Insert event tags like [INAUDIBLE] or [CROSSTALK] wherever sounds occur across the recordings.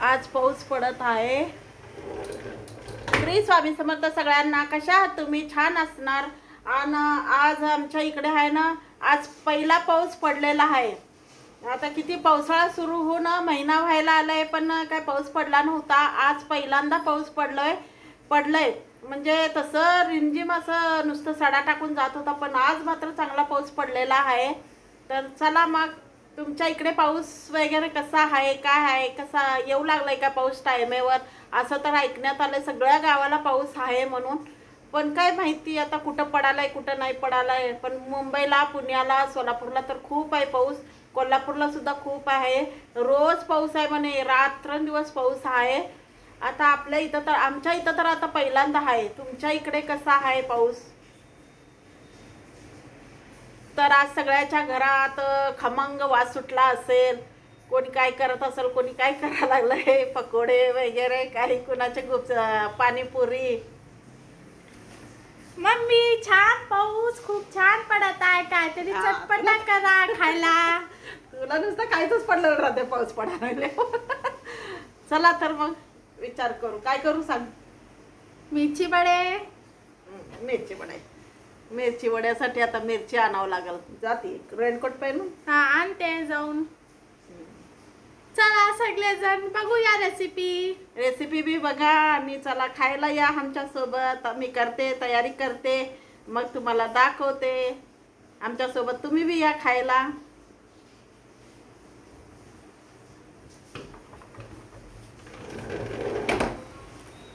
आज पाऊस पडत आहे. श्री स्वामी समर्थ सगळ्यांना कशा आहात तुम्ही? छान असणार. आणि आज आमच्या इकडे आहे ना आज पहिला पाऊस पडलेला आहे. आता किती पावसाळा सुरू होऊन महिना व्हायला आला आहे पण काय पाऊस पडला नव्हता. आज पहिल्यांदा पाऊस पडलोय पडलंय. म्हणजे तसं रिमझिम असं नुसतं सडा टाकून जात होता पण आज मात्र चांगला पाऊस पडलेला आहे. तर चला मग तुमच्या इकडे पाऊस वगैरे कसा आहे? काय आहे? कसा येऊ लागलाय का पाऊस टायमेवर? असं तर ऐकण्यात आलंय. सगळ्या गावाला पाऊस आहे म्हणून. पण काय माहिती आता कुठं पडालाय कुठं नाही पडालाय. पण मुंबईला पुण्याला सोलापूरला तर खूप आहे पाऊस. कोल्हापूरला सुद्धा खूप आहे. रोज पाऊस आहे म्हणे. रात्रंदिवस पाऊस आहे. आता आपल्या इथं तर आमच्या इथं तर आता पहिल्यांदा आहे. तुमच्या इकडे कसा आहे पाऊस? तर आज सगळ्याच्या घरात खमंग वास सुटला असेल. कोणी काय करत असेल कोणी काय करायला लागलंय? पकोडे वगैरे काही कुणाचे गुप पाणीपुरी. मम्मी छान पाऊस खूप छान पडत आहे. काहीतरी चटपटा करा खायला. [LAUGHS] तुला नुसतं काहीच पडलं राहते पाऊस पडायला लागले [LAUGHS] चला तर मग विचार करू. काय करू सांग? मिरची हं, मिरची वडे मिरची वड्यासाठी आता मिरची आणावं लागल. जाती रेनकोट पहिलून हा आणते जाऊन. चला सगळेजण बघूया रेसिपी रेसिपी बी बघा आणि चला खायला या आमच्यासोबत मी करते तयारी करते. मग तुम्हाला दाखवते. आमच्यासोबत तुम्ही बी या खायला.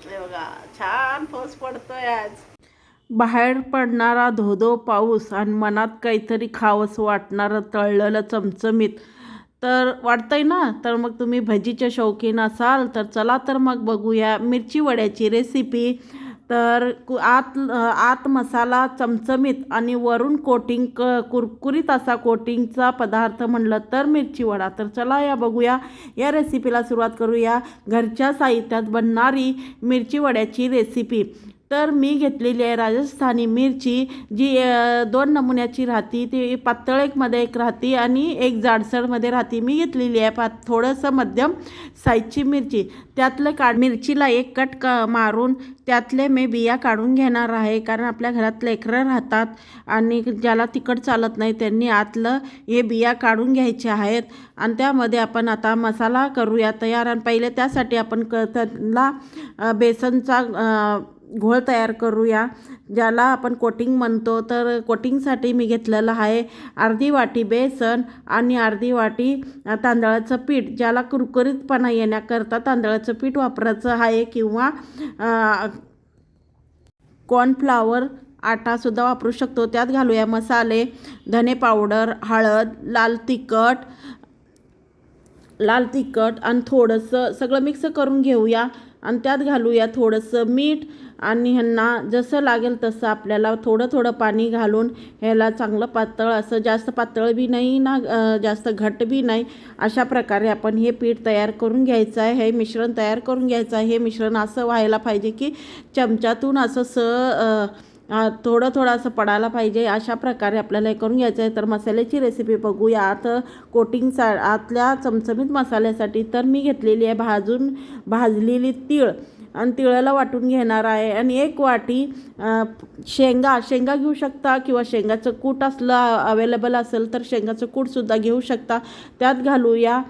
हे बघा छान पाऊस पडतोय आज. बाहेर पडणारा धोधो पाऊस आणि मनात काहीतरी खावंसं वाटणारं तळलेलं चमचमीत तर वाटतंय ना? तर मग तुम्ही भजीच्या शौकीन असाल तर चला तर मग बघूया मिरची वड्याची रेसिपी तर कु आत आत मसाला चमचमीत आणि वरून कोटिंग क कुरकुरीत असा कोटिंगचा पदार्थ म्हणलं तर मिरची वडा. तर चला या बघूया. या रेसिपीला सुरुवात करूया. घरच्या साहित्यात बनणारी मिरची वड्याची रेसिपी तर मी घेतलेली आहे राजस्थानी मिरची जी दोन नमुन्याची राहती ती पातळ एकमध्ये एक राहती आणि एक जाडसरमध्ये राहती. मी घेतलेली आहे पात थोडंसं मध्यम साईजची मिरची. त्यातलं काढ मिरचीला एक कट क मारून त्यातले मी बिया काढून घेणार आहे कारण आपल्या घरात लेकरं राहतात आणि ज्याला तिखट चालत नाही त्यांनी आतलं हे बिया काढून घ्यायचे आहेत. आणि त्यामध्ये आपण आता मसाला करूया तयार. आणि पहिले त्यासाठी आपण क त्याला बेसनचा घोळ तयार करूया ज्याला आपण कोटिंग म्हणतो. तर कोटिंगसाठी मी घेतलेलं आहे अर्धी वाटी बेसन आणि अर्धी वाटी तांदळाचं पीठ ज्याला कुरकुरीतपणा येण्याकरता तांदळाचं पीठ वापरायचं आहे किंवा कॉर्नफ्लावर आटासुद्धा वापरू शकतो. त्यात घालूया मसाले धने पावडर हळद लाल तिखट लाल तिखट आणि थोडंसं सगळं मिक्स करून घेऊया. आणि त्यात घालूया थोडंसं मीठ आणि ह्यांना जसं लागेल तसं आपल्याला थोडं थोडं पाणी घालून ह्याला चांगलं पातळ असं जास्त पातळ बी नाही ना जास्त घट्ट बी नाही. अशा प्रकारे आपण हे पीठ तयार करून घ्यायचं आहे हे मिश्रण तयार करून घ्यायचं आहे. हे मिश्रण असं व्हायला पाहिजे की चमच्यातून असं स थोडं थोडं असं पडायला पाहिजे. अशा प्रकारे आपल्याला हे करून घ्यायचं आहे. तर मसाल्याची रेसिपी बघूया आत कोटिंगचा आतल्या चमचमीत मसाल्यासाठी तर मी घेतलेली आहे भाजून भाजलेली तीळ. आणि तिळाला वाटून घेणार आहे. आणि एक वाटी शेंगा. शेंगा घेऊ शकता किंवा शेंगाचं कूट असलं अवेलेबल असेल तर शेंगाचं कूटसुद्धा घेऊ शकता. त्यात घालूया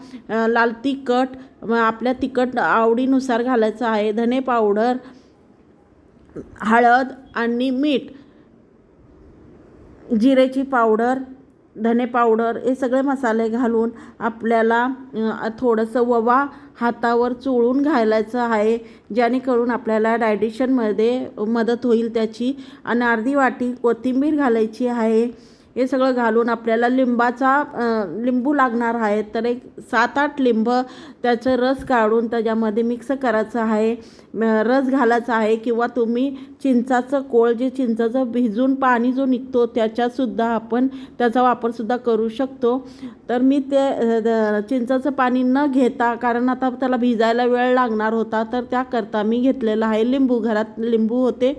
लाल तिखट. मग आपल्या तिखट आवडीनुसार घालायचं आहे. धने पावडर हळद आणि मीठ जिरेची पावडर धने पावडर हे सगळे मसाले घालून आपल्याला थोडंसं ववा हातावर चोळून घालायचं आहे जेणेकरून आपल्याला डायजेशनमध्ये मदत होईल त्याची. आणि अर्धी वाटी कोथिंबीर घालायची आहे. हे सगळं घालून आपल्याला लिंबाचा लिंबू लागणार आहे तर एक सात आठ लिंब त्याचं रस काढून त्याच्यामध्ये मिक्स करायचं आहे. रस घालायचा आहे किंवा तुम्ही चिंचाचं कोळ जे चिंचाचं भिजून पाणी जो निघतो त्याच्यातसुद्धा आपण त्याचा वापरसुद्धा करू शकतो. तर मी ते द- चिंचाचं पाणी न घेता कारण आता त्याला भिजायला वेळ लागणार होता तर त्याकरता मी घेतलेलं आहे लिंबू घरात लिंबू होते.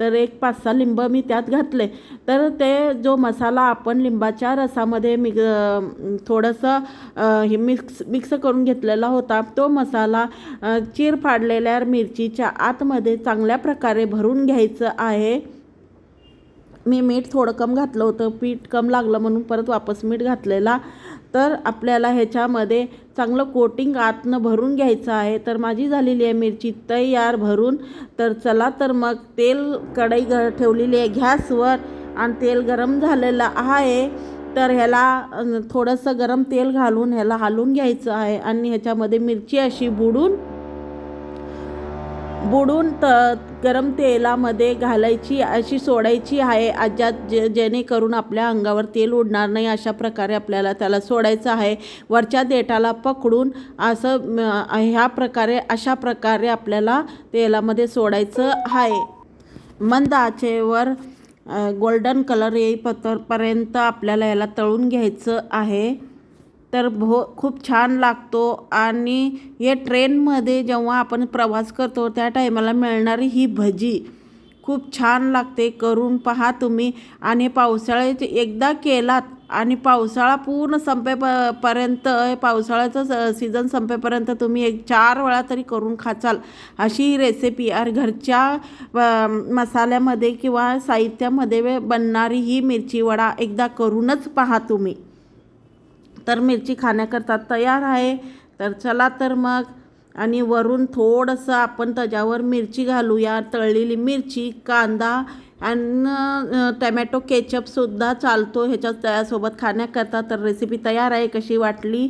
तर एक पाच सहा लिंब मी त्यात घातले. तर ते जो मसाला त्याला आपण लिंबाच्या रसामध्ये मिग थोडंसं हे मिक्स मिक्स करून घेतलेला होता. तो मसाला चीर फाडलेल्या मिरचीच्या आतमध्ये चांगल्या प्रकारे भरून घ्यायचं आहे. मी मीठ थोडं कम घातलं होतं. पीठ कम लागलं म्हणून परत वापस मीठ घातलेला. तर आपल्याला ह्याच्यामध्ये चांगलं कोटिंग आतनं भरून घ्यायचं आहे. तर माझी झालेली आहे मिरची तयार भरून. तर चला तर मग तेल कढई ग ठेवलेली आहे गॅसवर. आणि तेल गरम झालेलं आहे तर ह्याला थोडंसं गरम तेल घालून ह्याला हालून घ्यायचं आहे आणि ह्याच्यामध्ये मिरची अशी बुडून बुडून त गरम तेलामध्ये घालायची अशी सोडायची आहे. आज्यात जे जेणेकरून आपल्या अंगावर तेल उडणार नाही अशा प्रकारे आपल्याला त्याला सोडायचं आहे. वरच्या देठाला पकडून असं ह्या प्रकारे अशा प्रकारे आपल्याला तेलामध्ये सोडायचं आहे. मंद आचेवर गोल्डन कलर येईपर्यंत आपल्याला याला तळून घ्यायचं आहे. तर भो खूप छान लागतो आणि हे ट्रेनमध्ये जेव्हा आपण प्रवास करतो त्या टायमाला मिळणारी ही भजी. खूप छान लागते. करून पहा तुम्ही. आणि पावसाळ्याचे एकदा केलात आणि पावसाळा पूर्ण संपे प पर्यंत पावसाळ्याचं स सीझन संपेपर्यंत तुम्ही एक चार वेळा तरी करून खाचाल. अशी ही रेसिपी आणि घरच्या मसाल्यामध्ये किंवा साहित्यामध्ये बनणारी ही मिरची वडा एकदा करूनच पहा तुम्ही. तर मिरची खाण्याकरता तयार आहे. तर चला तर मग. आणि वरून थोडंसं आपण त्याच्यावर मिरची घालूया तळलेली मिरची कांदा आणि टमॅटो केचपसुद्धा चालतो. ह्याच्यात त्यासोबत खाण्याकरता तर रेसिपी तयार आहे कशी वाटली?